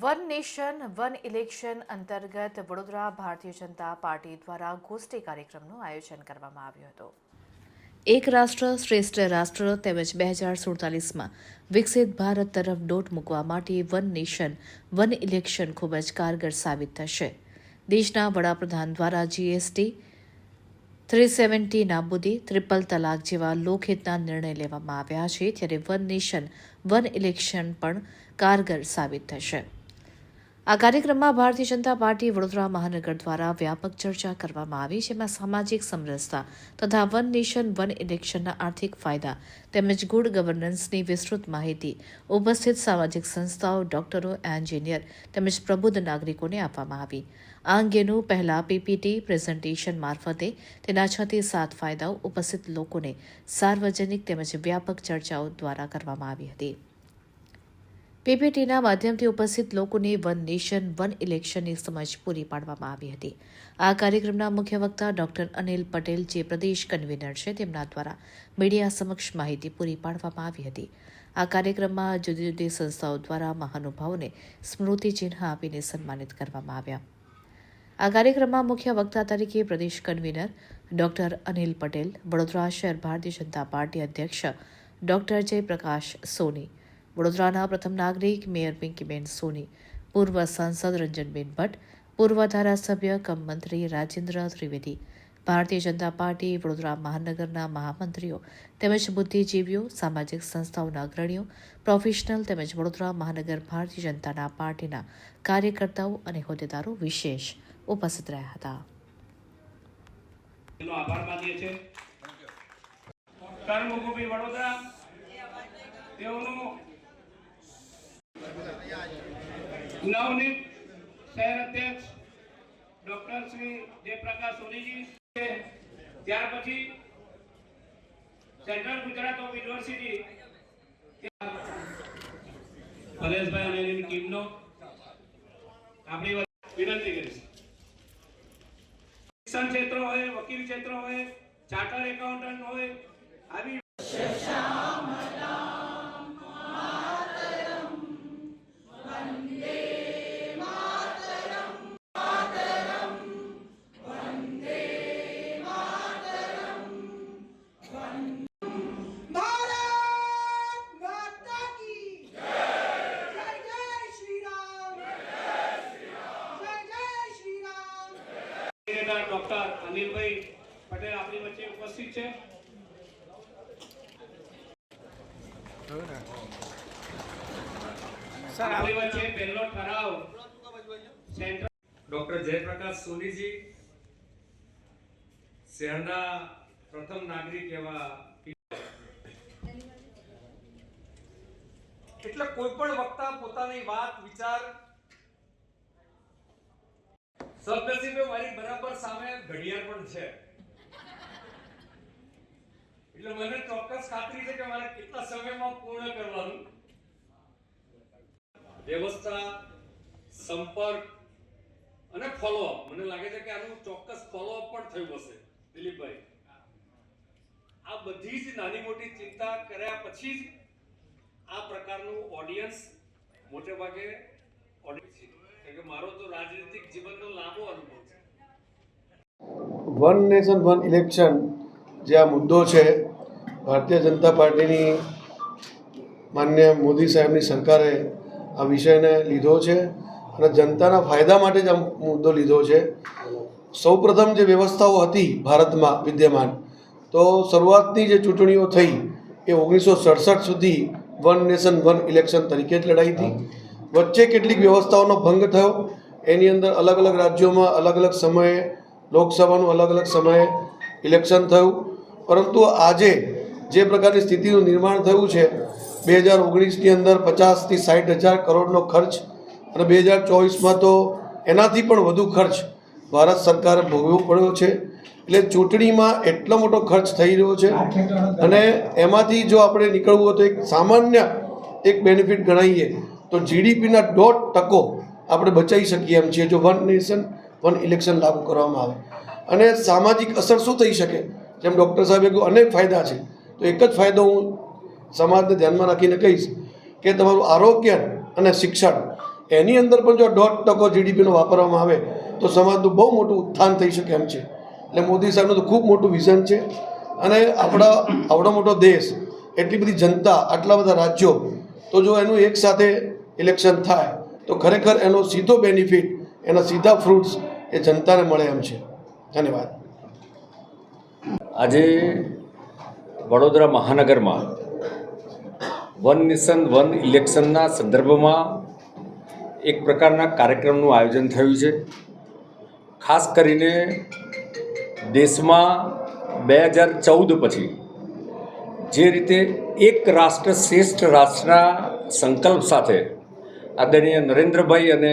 One nation, one election અંતર્ગત વડોદરા ભારતીય Janata party દ્વારા ગોષ્ઠી કાર્યક્રમનું આયોજન કરવામાં આવ્યું હતું. એક રાષ્ટ્ર શ્રેષ્ઠ રાષ્ટ્ર તેમજ બે હજાર સુડતાલીસમાં વિકસિત ભારત તરફ દોટ મૂકવા માટે વન નેશન, વન ઇલેક્શન ખૂબ જ કારગર સાબિત થશે. દેશના વડાપ્રધાન દ્વારા જીએસટી થ્રી સેવન્ટી નાબૂદી ટ્રિપલ તલાક જેવા લોકહિતના નિર્ણય લેવામાં આવ્યા છે, ત્યારે વન નેશન, વન ઇલેક્શન પણ કારગર સાબિત થશે. આ કાર્યક્રમમાં ભારતીય જનતા પાર્ટી વડોદરા મહાનગર દ્વારા વ્યાપક ચર્ચા કરવામાં આવી, જેમાં સામાજિક સમરસતા તથા વન નેશન, વન ઇલેક્શનના આર્થિક ફાયદા તેમજ ગુડ ગવર્નન્સની વિસ્તૃત માહિતી ઉપસ્થિત સામાજિક સંસ્થાઓ, ડોક્ટરો, એન્જિનિયર તેમજ પ્રબુદ્ધ નાગરિકોને આપવામાં આવી. આ અંગેનું પહેલા પીપીટી પ્રેઝન્ટેશન મારફતે તેના છ થી સાત ફાયદાઓ ઉપસ્થિત લોકોને સાર્વજનિક તેમજ વ્યાપક ચર્ચાઓ દ્વારા કરવામાં આવી હતી. પીપીટીના માધ્યમથી ઉપસ્થિત લોકોને વન નેશન, વન ઇલેક્શનની સમજ પૂરી પાડવામાં આવી હતી. આ કાર્યક્રમના મુખ્ય વક્તા ડોક્ટર અનિલ પટેલ, જે પ્રદેશ કન્વીનર છે, તેમના દ્વારા મીડિયા સમક્ષ માહિતી પૂરી પાડવામાં આવી હતી. આ કાર્યક્રમમાં જુદી જુદી સંસ્થાઓ દ્વારા મહાનુભાવોને સ્મૃતિચિહ્ન આપીને સન્માનિત કરવામાં આવ્યા. આ કાર્યક્રમમાં મુખ્ય વક્તા તરીકે પ્રદેશ કન્વીનર ડોક્ટર અનિલ પટેલ, વડોદરા શહેર ભારતીય જનતા પાર્ટી અધ્યક્ષ ડોક્ટર જયપ્રકાશ સોની વડોદરાના પ્રથમ નાગરિક મેયર પિંકીબેન સોની પૂર્વ સાંસદ રંજનબેન ભટ્ટ પૂર્વ ધારાસભ્ય કમ મંત્રી રાજેન્દ્ર ત્રિવેદી ભારતીય જનતા પાર્ટી વડોદરા મહાનગરના મહામંત્રીઓ તેમજ બુદ્ધિજીવીઓ સામાજિક સંસ્થાઓના અગ્રણીઓ પ્રોફેશનલ તેમજ વડોદરા મહાનગર ભારતીય જનતાના પાર્ટીના કાર્યકર્તાઓ અને હોદ્દેદારો વિશેષ ઉપસ્થિત રહ્યા હતા. કર્મભૂમિ વડોદરા. તેઓનું નવનીત શહેર અધ્યક્ષ ડોક્ટર શ્રી જયપ્રકાશ સોનીજી ત્યાર પછી central Gujarat of university Pareshbhai અને એની ટીમનો આપણી વિનંતી કરીશ. શિક્ષણ ક્ષેત્ર હોય વકીલ ક્ષેત્ર હોય ચાર્ટર એકાઉન્ટન્ટ હોય આવી ડોક્ટર અનિલભાઈ પટેલ આપણી વચ્ચે ઉપસ્થિત છે. આપણી વચ્ચે પહેલો ઠરાવ ડોક્ટર જયપ્રકાશ સોનીજી શહેરના પ્રથમ નાગરિક એવા એટલે કોઈ પણ વક્તા પોતાની વાત વિચાર સદનસીબે મારી બરાબર સામે ઘડિયાળ પણ છે. એટલે મને ચોક્કસ ખાતરી છે કે મારે કેટલા સમયમાં પૂર્ણ કરવાનું. વ્યવસ્થા, સંપર્ક અને ફોલોઅપ મને લાગે છે કે આનું ચોક્કસ ફોલોઅપ પણ થયું હશે, દિલીપભાઈ. આ બધી જ નાની મોટી ચિંતા કર્યા પછી જ આ પ્રકારનું ઓડિયન્સ મોટે ભાગે audience one nation, one election જે આ મુદ્દો છે, ભારતીય જનતા પાર્ટીની માન્ય મોદી સાહેબની સરકારે આ વિષયને લીધો છે અને જનતાના ફાયદા માટે જ આ મુદ્દો લીધો છે. સૌપ્રથમ જે વ્યવસ્થાઓ હતી ભારતમાં વિદ્યમાન, તો શરૂઆતની જે ચૂંટણીઓ થઈ એ ઓગણીસો સડસઠ સુધી વન નેશન, વન ઇલેક્શન તરીકે જ લડાઈ હતી. વચ્ચે કેટલીક વ્યવસ્થાઓનો ભંગ થયો. એની અંદર અલગ અલગ રાજ્યોમાં અલગ અલગ સમયે, લોકસભાનું અલગ અલગ સમયે ઇલેક્શન થયું. પરંતુ આજે જે પ્રકારની સ્થિતિનું નિર્માણ થયું છે, બે હજાર ઓગણીસની અંદર પચાસથી સાઠ હજાર કરોડનો ખર્ચ અને બે હજાર ચોવીસમાં તો એનાથી પણ વધુ ખર્ચ ભારત સરકારે ભોગવવો પડ્યો છે. એટલે ચૂંટણીમાં એટલો મોટો ખર્ચ થઈ રહ્યો છે અને એમાંથી જો આપણે નીકળવું હોય તો એક સામાન્ય એક બેનિફિટ ગણાવીએ તો જીડીપીના દોઢ ટકો આપણે બચાવી શકીએ એમ છીએ જો વન નેશન, વન ઇલેક્શન લાગુ કરવામાં આવે. અને સામાજિક અસર શું થઈ શકે? જેમ ડૉક્ટર સાહેબે કહ્યું, અનેક ફાયદા છે. તો એક જ ફાયદો હું સમાજને ધ્યાનમાં રાખીને કહીશ કે તમારું આરોગ્ય અને શિક્ષણ, એની અંદર પણ જો દોઢ ટકો જીડીપીનો વાપરવામાં આવે, તો સમાજનું બહુ મોટું ઉત્થાન થઈ શકે એમ છે. એટલે મોદી સાહેબનું તો ખૂબ મોટું વિઝન છે. અને આપણા આવડો મોટો દેશ, એટલી બધી જનતા, આટલા બધા રાજ્યો, તો જો એનું એક સાથે ઇલેક્શન થાય, તો ખરેખર એનો સીધો બેનિફિટ એના સીધા ફ્રૂટ્સ એ જનતાને મળે એમ છે. ધન્યવાદ. આજે વડોદરા મહાનગરમાં વન નેશન, વન ઇલેક્શનના સંદર્ભમાં એક પ્રકારના કાર્યક્રમનું આયોજન થયું છે. ખાસ કરીને દેશમાં બે હજાર ચૌદ પછી જે રીતે એક રાષ્ટ્ર શ્રેષ્ઠ રાષ્ટ્રના સંકલ્પ સાથે આદરણીય નરેન્દ્રભાઈ અને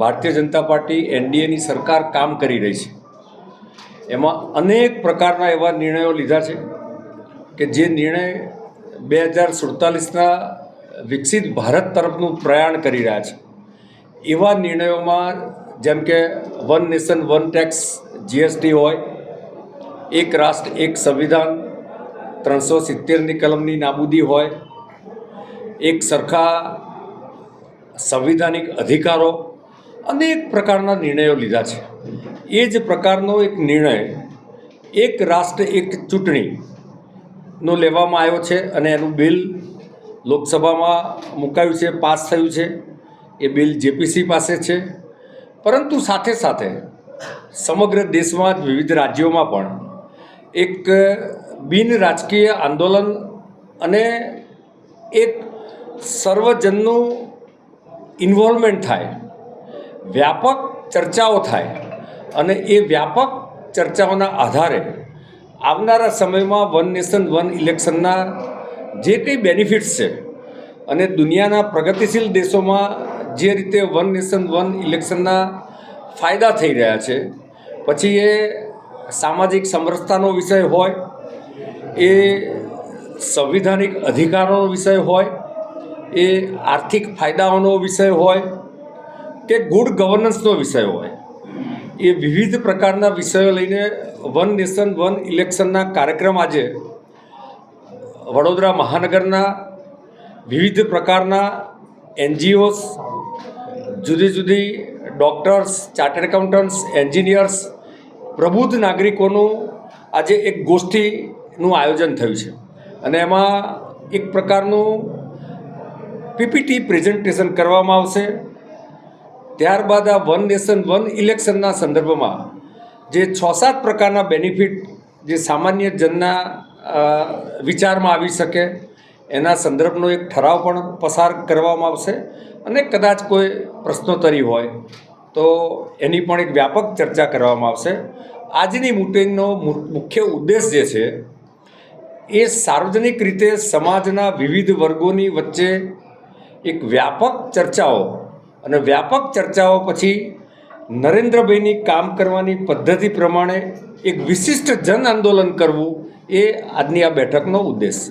ભારતીય જનતા પાર્ટી એનડીએની સરકાર કામ કરી રહી છે. એમાં અનેક પ્રકારના એવા નિર્ણયો લીધા છે કે જે નિર્ણય બે હજાર સુડતાલીસના વિકસિત ભારત તરફનું પ્રયાણ કરી રહ્યા છે. એવા નિર્ણયોમાં જેમ કે one nation, one tax, GST હોય, એક રાષ્ટ્ર, એક સંવિધાન, ત્રણસો સિત્તેરની કલમની નાબૂદી હોય એક સરખા સંવિધાનિક અધિકારો અનેક પ્રકારના નિર્ણયો લીધા છે. એ જ પ્રકારનો એક નિર્ણય એક રાષ્ટ્ર, એક ચૂંટણીનો લેવામાં આવ્યો છે અને એનું બિલ લોકસભામાં મુકાયું છે, પાસ થયું છે. એ બિલ જેપીસી પાસે છે. પરંતુ સાથે સાથે સમગ્ર દેશમાં વિવિધ રાજ્યોમાં પણ એક બિન રાજકીય આંદોલન અને એક સર્વજનનું ઇન્વોલ્વમેન્ટ થાય, વ્યાપક ચર્ચાઓ થાય અને એ વ્યાપક ચર્ચાઓના આધારે આવનારા સમયમાં વન નેશન, વન ઇલેક્શનના જે કંઈ બેનિફિટ્સ છે અને દુનિયાના પ્રગતિશીલ દેશોમાં જે રીતે વન નેશન, વન ઇલેક્શનના ફાયદા થઈ રહ્યા છે, પછી એ સામાજિક સમરસતાનો વિષય હોય, એ સંવિધાનિક અધિકારોનો વિષય હોય એ આર્થિક ફાયદાઓનો વિષય હોય કે ગુડ ગવર્નન્સનો વિષય હોય. એ વિવિધ પ્રકારના વિષયો લઈને વન નેશન, વન ઇલેક્શનના કાર્યક્રમ આજે વડોદરા મહાનગરના વિવિધ પ્રકારના એનજીઓસ, જુદી જુદી ડૉક્ટર્સ, ચાર્ટર્ડ એકાઉન્ટન્ટ્સ, એન્જિનિયર્સ, પ્રબુદ્ધ નાગરિકોનું આજે એક ગોષ્ઠીનું આયોજન થયું છે. અને એમાં એક પ્રકારનું પીપીટી પ્રેઝન્ટેશન કરવામાં આવશે. ત્યારબાદ આ વન નેશન, વન ઇલેક્શનના સંદર્ભમાં જે છ સાત પ્રકારના બેનિફિટ જે સામાન્ય જનના વિચારમાં આવી શકે, એના સંદર્ભનો એક ઠરાવ પણ પસાર કરવામાં આવશે અને કદાચ કોઈ પ્રશ્નોત્તરી હોય, તો એની પણ એક વ્યાપક ચર્ચા કરવામાં આવશે. આજની મિટિંગનો મુખ્ય ઉદ્દેશ જે છે, એ સાર્વજનિક રીતે સમાજના વિવિધ વર્ગોની વચ્ચે એક વ્યાપક ચર્ચાઓ અને વ્યાપક ચર્ચાઓ પછી નરેન્દ્રભાઈની કામ કરવાની પદ્ધતિ પ્રમાણે એક વિશિષ્ટ જન આંદોલન કરવું એ આજની આ બેઠકનો ઉદ્દેશ